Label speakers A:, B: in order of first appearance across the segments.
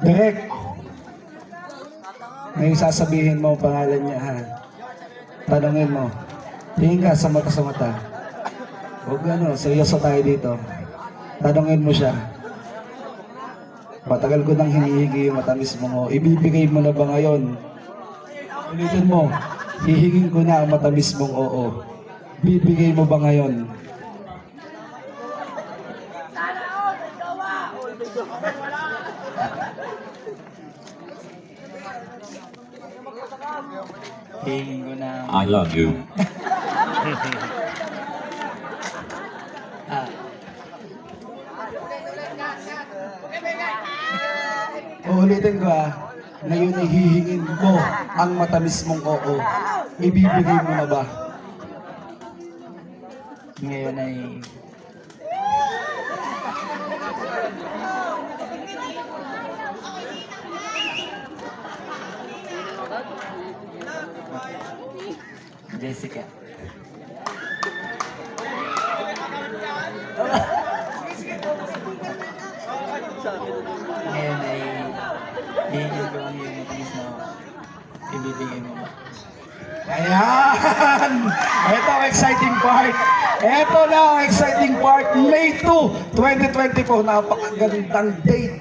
A: Direk. May sasabihin mo ang pangalan niya ha. Tanungin mo. Tingin ka sa mata sa mata. Huwag ano, seryoso tayo dito. Tanungin mo siya. Matagal ko nang hinihingi yung matamis mo. Ibibigay mo na ba ngayon? Ulitin mo. Hihingin ko na ang matamis mong oo. Bibigay mo ba ngayon?
B: Hingin ko na...
C: I love you.
B: Ah,
A: Uulitin ko ah. Ngayon ay hihingin ko ang matamis mong oo. Ibibigay mo na ba?
B: ngayon ay... Jessica. Ngayon ay hihingin ko ang iyong matamis na ibibigay mo ba?
A: Ayan! Ito ang exciting part. Ito na ang exciting part. May 2, 2024. Napakagandang date.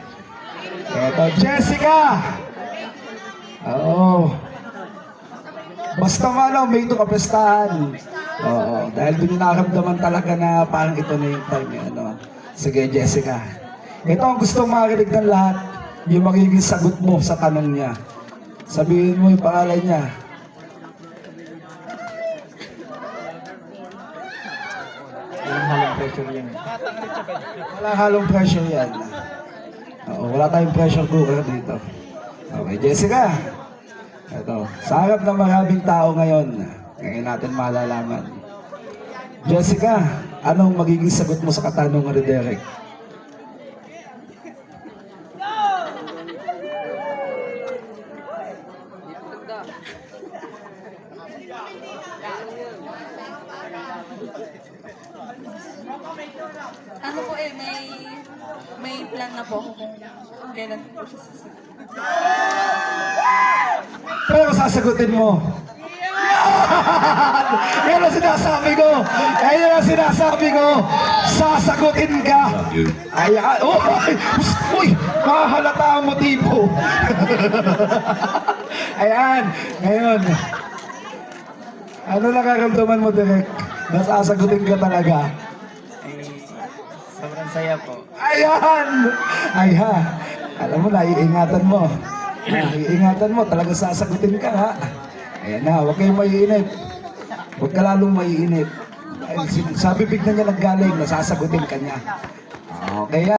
A: Ito, Jessica! Oo. Basta malo, may 2 kapestahan. Oo. Dahil doon nakaramdaman talaga na parang ito na yung time. eh, Ano. Sige, Jessica. Ito ang gusto marinig ng lahat. Yung magiging sagot mo sa tanong niya. Sabihin mo yung pangalan niya.
B: Walang halong pressure yan.
A: Wala halong pressure yan. Oo, wala tayong pressure cooker dito. Okay, Jessica. Ito, sa harap ng maraming tao ngayon, ngayon natin malalaman. Jessica, anong magiging sagot mo sa katanungan ni Derek?
D: Ano po eh, may may plan na po ako kung kailan po siya sasagot.
A: Pero sasagutin mo. Yan! Yan ang sinasabi ko. Yan ang sinasabi ko. Sasagutin ka. Ayan. Oh, ay, uy, makahalata ang motibo. Ayan. Ngayon. Ano nakaramdaman mo, Direk? Nasasagutin ka talaga.
B: Ay, sobrang saya po.
A: Ayan! Ay ha. Alam mo, naiingatan mo. Naiingatan mo. Talaga sasagutin ka, ha? Ayan na, huwag kayong maiinit. Huwag ka lalong. Dahil sin- Sabi bigla niya naggaling, nasasagutin ka niya. Okay.